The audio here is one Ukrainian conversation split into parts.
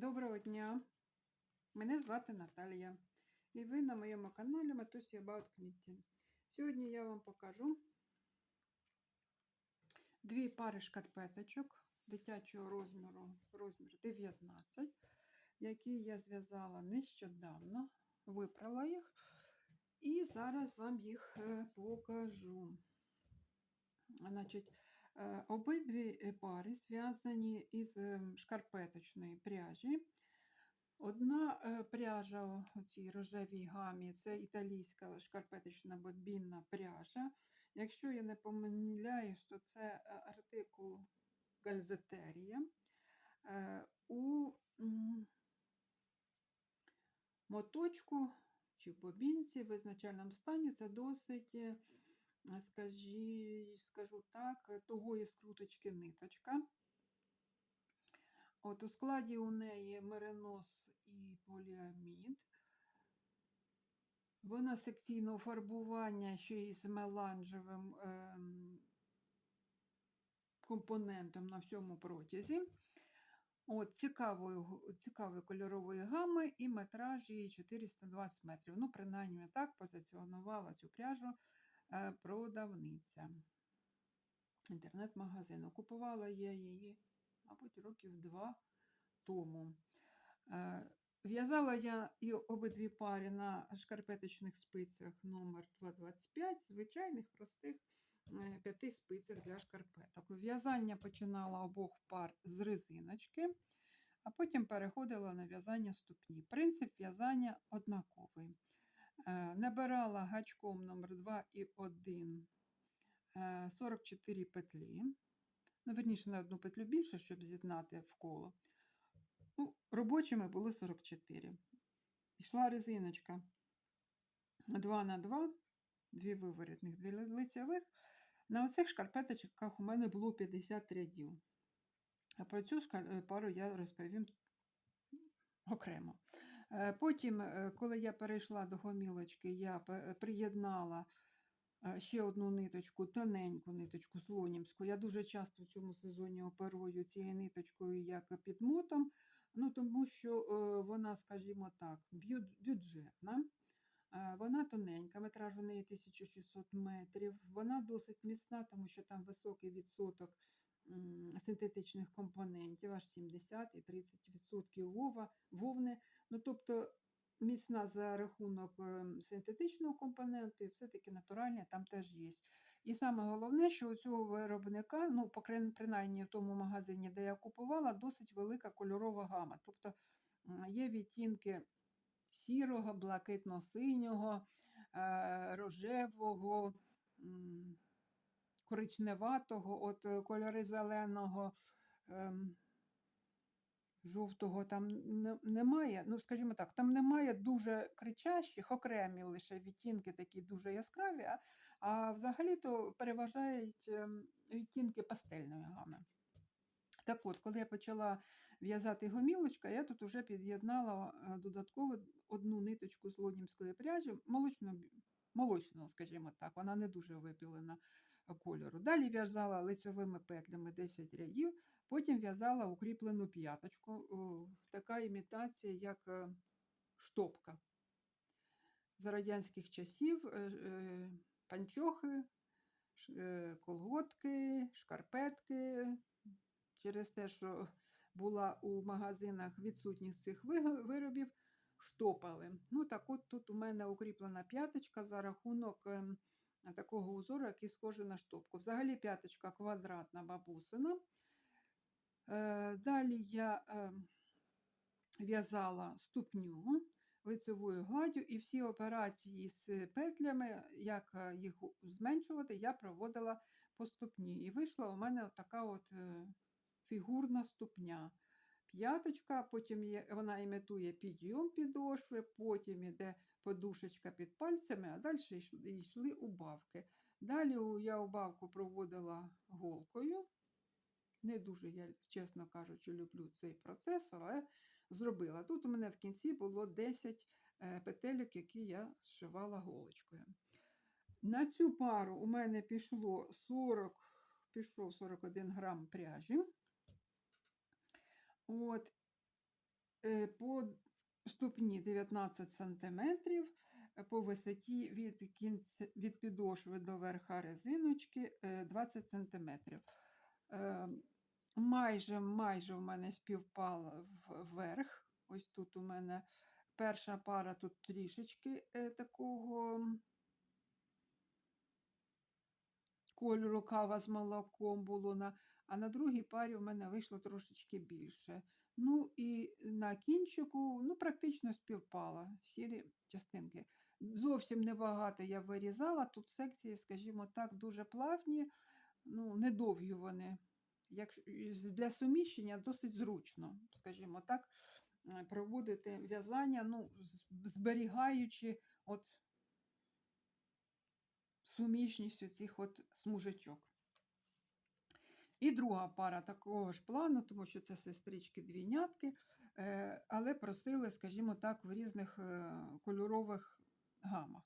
Доброго дня! Мене звати Наталія. І ви на моєму каналі Матусі About Knitting. Сьогодні я вам покажу дві пари шкарпеточок дитячого розміру, розмір 19, які я зв'язала нещодавно, випрала їх. І зараз вам їх е, покажу. Значить, Обидві е, пари зв'язані із шкарпеточної пряжі. Одна е, пряжа у цій рожевій гамі це італійська шкарпеточна бобінна пряжа. Якщо я не помиляюсь, то це артикул Гальзетерія. У моточку чи бобінці в визначальному стані це досить скажі, скажу так, тугої скруточки ниточка. От У складі у неї меринос і поліамід. Вона секційного фарбування ще й з меланжевим ем, компонентом на всьому протязі. От, Цікавої цікавої кольорової гами і метраж її 420 метрів. Ну, принаймні, так позиціонувала цю пряжу Е, продавниця інтернет-магазину. Купувала я її, мабуть, років два тому. Е, в'язала я і обидві пари на шкарпеточних спицях номер 225 звичайних простих е, п'яти спицях для шкарпеток. В'язання починала обох пар з резиночки, а потім переходила на в'язання ступні. Принцип в'язання однаковий. Е, набирала гачком номер 2 і 1 44 е, петлі. Ну, верніше, на одну петлю більше, щоб з'єднати в коло. Ну, Робочими були 44. Йшла резиночка 2 на 2, дві виворітних, дві лицевих. На оцих шкарпеточках у мене було 50 рядів. А про цю пару я розповім окремо. Е, потім, е, коли я перейшла до гомілочки, я приєднала е, ще одну ниточку, тоненьку ниточку слонімську. Я дуже часто в цьому сезоні оперую цією ниточкою як підмотом, ну, тому що вона, скажімо так, бюджетна. Вона тоненька, метраж у неї 1600 метрів. Вона досить міцна, тому що там високий відсоток синтетичних компонентів, аж 70 і 30% вова, вовни. Ну, Тобто міцна за рахунок ем, синтетичного компоненту, і все-таки натуральне там теж є. І саме головне, що у цього виробника, ну, принаймні в тому магазині, де я купувала, досить велика кольорова гама. Тобто є відтінки сірого, блакитно-синього, е, рожевого коричневатого, от е, кольори зеленого, ем, жовтого там немає. Ну, скажімо так, там немає дуже кричащих, окремі лише відтінки такі дуже яскраві, а, а взагалі-то переважають ем, відтінки пастельної гами. Так от, коли я почала в'язати гомілочка, я тут вже під'єднала е, додатково одну ниточку з лоднімської пряжі, молочно, молочного, скажімо так, вона не дуже випілена кольору. Далі в'язала лицьовими петлями 10 рядів, потім в'язала укріплену п'яточку, така імітація, як е, штопка. За радянських часів е, е, панчохи, колготки, шкарпетки. Через те, що була у магазинах відсутність цих виробів, штопали. Ну, так от тут у мене укріплена п'яточка за рахунок ем, такого узору, який схожий на штопку. Взагалі п'яточка квадратна бабусина. Е, далі я е, в'язала ступню лицевою гладдю, і всі операції з петлями, як е, їх зменшувати, я проводила по ступні. І вийшла у мене така от фігурна ступня. П'яточка, потім вона імітує підйом підошви, потім йде подушечка під пальцями, а далі йшли убавки. Далі я убавку проводила голкою. Не дуже, я, чесно кажучи, люблю цей процес, але зробила. Тут у мене в кінці було 10 е, петельок, які я зшивала голочкою. На цю пару у мене пішло 40, пішов 41 грам пряжі. От. е, по ступні 19 см, по висоті від, кінця, від підошви до верха резиночки е, 20 см. Е, майже, майже в мене співпало в- вверх. Ось тут у мене перша пара тут трішечки е, такого кольору кава з молоком було, на, а на другій парі в мене вийшло трошечки більше. Ну і на кінчику ну, практично співпало сірі частинки. Зовсім небагато я вирізала. Тут секції, скажімо так, дуже плавні, ну, недовгі вони. Як, для суміщення досить зручно, скажімо так, проводити в'язання, ну, зберігаючи от суміжність цих от смужечок. І друга пара такого ж плану, тому що це сестрички двійнятки, е, але просили, скажімо так, в різних е, кольорових гамах.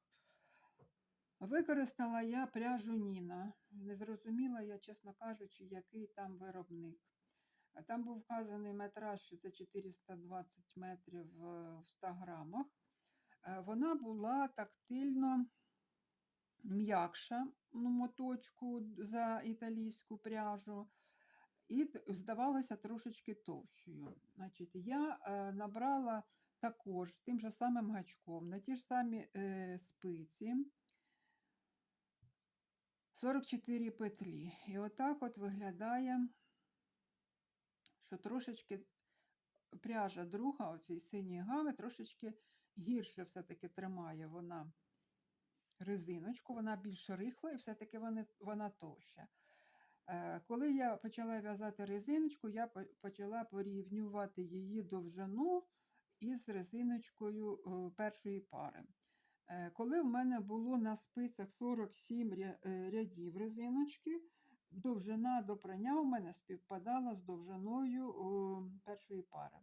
Використала я пряжу Ніна. Не зрозуміла я, чесно кажучи, який там виробник. Там був вказаний метраж, що це 420 метрів е, в 100 грамах. Вона була тактильно м'якша ну, моточку за італійську пряжу. І здавалося трошечки товщою. Значить, я е, набрала також тим же самим гачком на ті ж самі е, спиці 44 петлі. І отак от виглядає, що трошечки пряжа друга, оцій синій гами, трошечки гірше все-таки тримає вона резиночку, вона більш рихла і все-таки вона, вона товща. Е, Коли я почала в'язати резиночку, я почала порівнювати її довжину із резиночкою е, першої пари. Е, Коли в мене було на спицях 47 е, рядів резиночки, довжина до прання у мене співпадала з довжиною першої пари.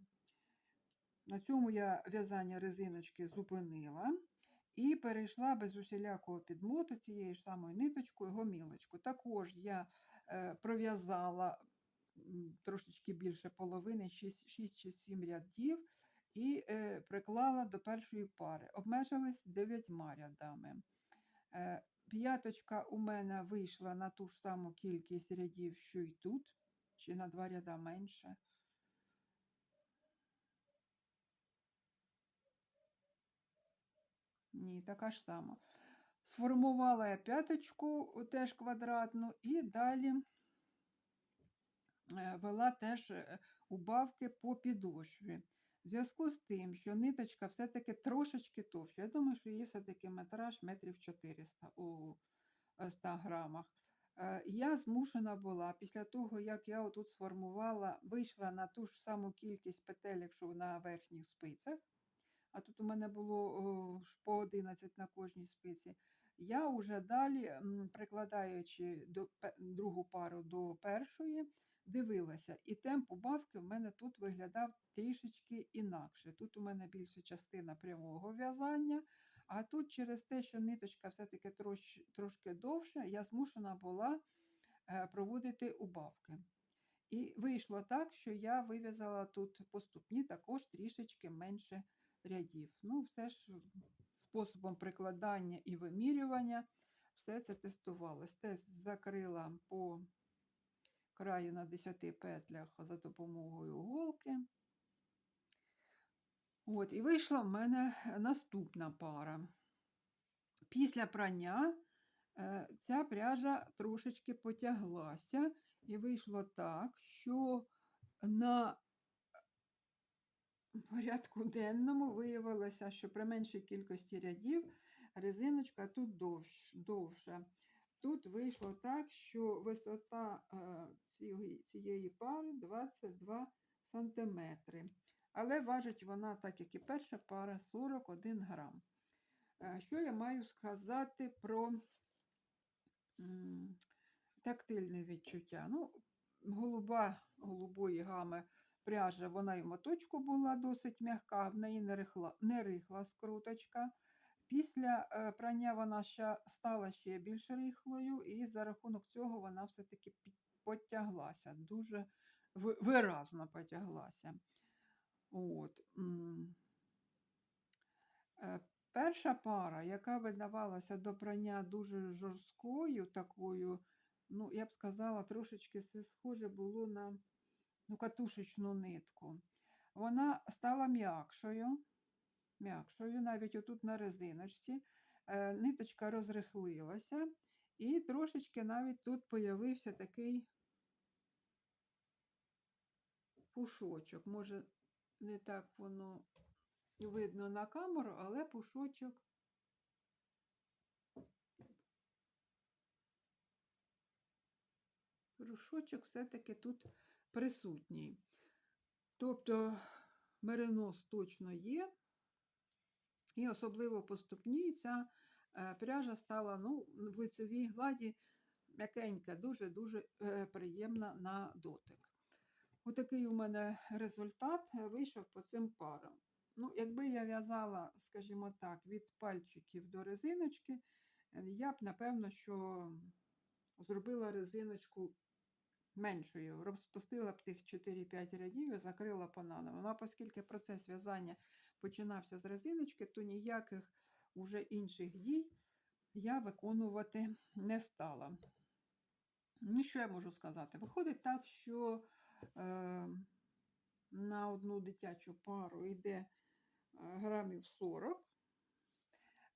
На цьому я в'язання резиночки зупинила і перейшла без усілякого підмоту цією ж самою ниточкою гомілочку. Також я е, пров'язала трошечки більше половини, 6, 6 чи 7 рядів, і е, приклала до першої пари. Обмежилась 9 рядами. Е, П'яточка у мене вийшла на ту ж саму кількість рядів, що й тут, чи на два ряда менше. Ні, така ж сама. Сформувала я п'яточку теж квадратну, і далі е, вела теж е, убавки по підошві. В зв'язку з тим, що ниточка все-таки трошечки товща, я думаю, що її все-таки метраж метрів 400 у е, 100 грамах. Е, Я змушена була після того, як я отут сформувала, вийшла на ту ж саму кількість петель, якщо на верхніх спицях, а тут у мене було по 11 на кожній спиці. Я вже далі, прикладаючи до, другу пару до першої, дивилася, і темп убавки в мене тут виглядав трішечки інакше. Тут у мене більша частина прямого в'язання, а тут через те, що ниточка все-таки трош, трошки довша, я змушена була е, проводити убавки. І вийшло так, що я вив'язала тут по ступні також трішечки менше рядів. Ну, все ж способом прикладання і вимірювання все це тестувалось. Тест закрила по краю на 10 петлях за допомогою голки. От, і вийшла в мене наступна пара. Після прання е, ця пряжа трошечки потяглася, і вийшло так, що на порядку денному виявилося, що при меншій кількості рядів резиночка тут довш, довша. Тут вийшло так, що висота е, цієї, цієї пари 22 см. Але важить вона, так як і перша пара, 41 грам. Е, Що я маю сказати про тактильне відчуття? Ну, голуба голубої гами пряжа, вона і моточку була досить м'яка, в неї не рихла, не рихла скруточка. Після е, прання вона ще стала ще більш рихлою, і за рахунок цього вона все-таки потяглася, дуже виразно потяглася. От. Е, Перша пара, яка видавалася до прання дуже жорсткою, такою, ну, я б сказала, трошечки це схоже було на ну, катушечну нитку. Вона стала м'якшою, м'якшою, навіть отут на резиночці. Е, Ниточка розрихлилася, і трошечки навіть тут появився такий пушочок. Може, не так воно видно на камеру, але пушочок. Пушочок все-таки тут присутній. Тобто меринос точно є, і особливо по ступні ця е, пряжа стала ну, в лицевій гладі м'якенька, дуже-дуже е, приємна на дотик. Отакий у мене результат е, вийшов по цим парам. Ну, якби я в'язала, скажімо так, від пальчиків до резиночки, я б, напевно, що зробила резиночку меншою, розпустила б тих 4-5 рядів і закрила пананом. Ну, а оскільки процес в'язання починався з резиночки, то ніяких уже інших дій я виконувати не стала. Ну, що я можу сказати? Виходить так, що е, на одну дитячу пару йде е, грамів 40.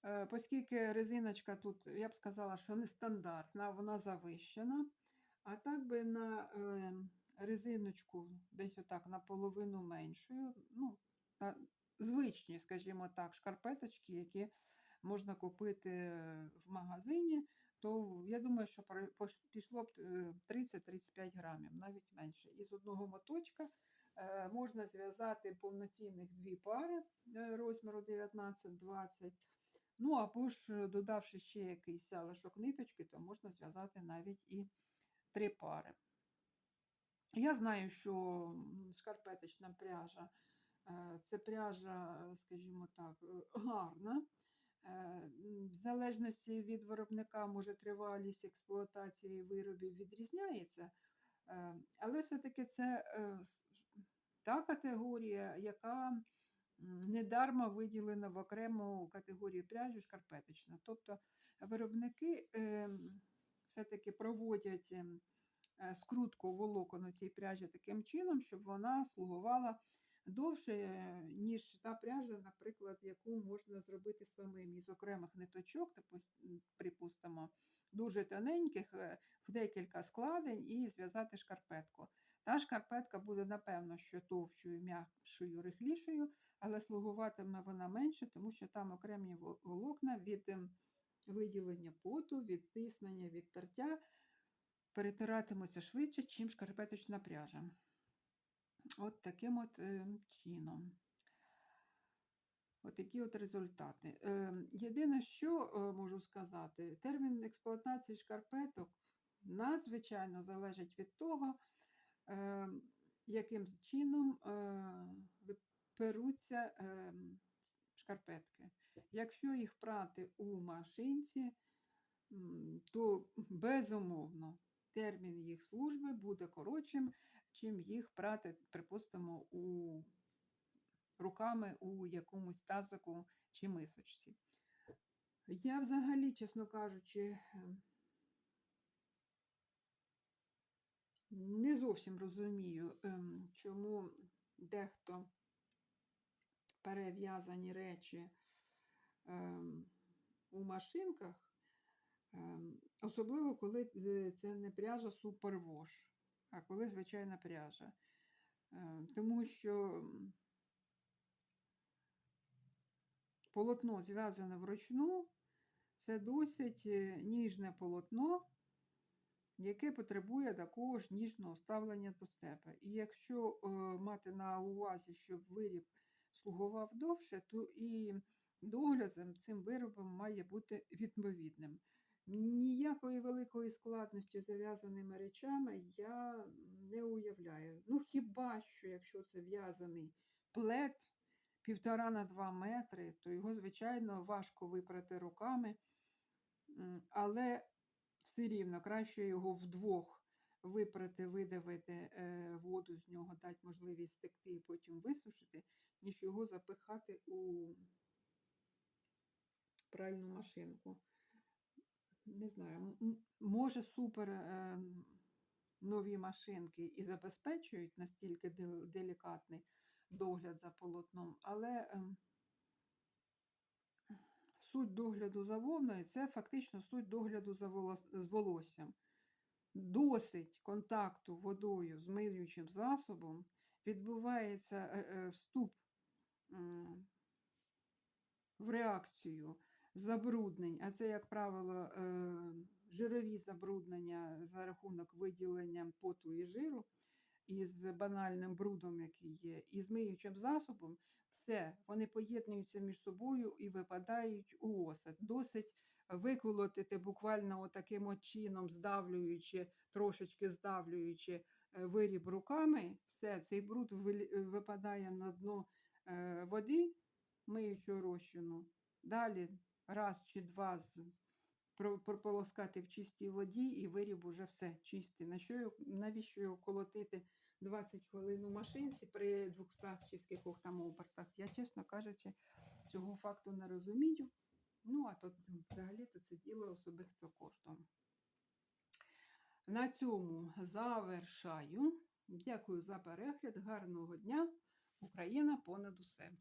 Е, Оскільки резиночка тут, я б сказала, що не стандартна, вона завищена. А так би на е, резиночку десь отак наполовину меншою, ну, на звичні, скажімо так, шкарпеточки, які можна купити в магазині, то я думаю, що пішло б е, 30-35 грамів, навіть менше. Із одного моточка е, можна зв'язати повноцінних дві пари е, розміру 19-20. Ну, або ж е, додавши ще якийсь залишок ниточки, то можна зв'язати навіть і три пари. Я знаю, що шкарпеточна пряжа е, це пряжа, е, скажімо так, е, гарна. В залежності від виробника, може, тривалість експлуатації виробів відрізняється, але все-таки це та категорія, яка недарма виділена в окрему категорію пряжі шкарпеточна. Тобто виробники ем, все-таки проводять ем, е, скрутку волокон у цій пряжі таким чином, щоб вона слугувала довше, е, ніж та пряжа, наприклад, яку можна зробити самим із окремих ниточок, припустимо, дуже тоненьких, е, в декілька складень і зв'язати шкарпетку. Та шкарпетка буде, напевно, що товщою, м'якшою, рихлішою, але слугуватиме вона менше, тому що там окремі волокна від ем, виділення поту, від тиснення, від тертя перетиратимуться швидше, чим шкарпеточна пряжа. От таким от е, чином. От такі от результати. Е, єдине, що е, можу сказати, термін експлуатації шкарпеток надзвичайно залежить від того, яким чином перуться шкарпетки. Якщо їх прати у машинці, то безумовно термін їх служби буде коротшим, чим їх прати, припустимо, у руками у якомусь тазику чи мисочці. Я взагалі, чесно кажучи, ем, не зовсім розумію, ем, чому дехто перев'язані речі ем, у машинках, ем, особливо коли е, це не пряжа супервош, а коли звичайна пряжа. Ем, Тому що полотно зв'язане вручну, це досить е, ніжне полотно, яке потребує такого ж ніжного ставлення до себе. І якщо е, мати на увазі, щоб виріб слугував довше, то і догляд за цим виробом має бути відповідним. Ніякої великої складності зав'язаними речами я не уявляю. Ну, хіба що, якщо це в'язаний плед півтора на два метри, то його, звичайно, важко випрати руками, але все рівно краще його вдвох випрати, видавити е, воду з нього, дати можливість стекти і потім висушити, ніж його запихати у пральну машинку. Не знаю, може супер е, нові машинки і забезпечують настільки делікатний догляд за полотном, але ем, суть догляду за вовною це фактично суть догляду за волоссям. Досить контакту водою з миючим засобом відбувається е, е, вступ в реакцію забруднень, а це, як правило, е, жирові забруднення за рахунок виділення поту і жиру, із банальним брудом, який є, і з миючим засобом, все, вони поєднуються між собою і випадають у осад. Досить виколотити буквально отаким от чином, здавлюючи, трошечки здавлюючи е, виріб руками, все, цей бруд випадає на дно е, води, миючого розчину. Далі раз чи два прополоскати в чистій воді, і виріб уже все чистий. На що навіщо його колотити 20 хвилин у машинці при 200 чи скількох там обертах? Я, чесно кажучи, цього факту не розумію. Ну, а то взагалі то це діло особисто коштом. На цьому завершаю. Дякую за перегляд. Гарного дня. Україна понад усе.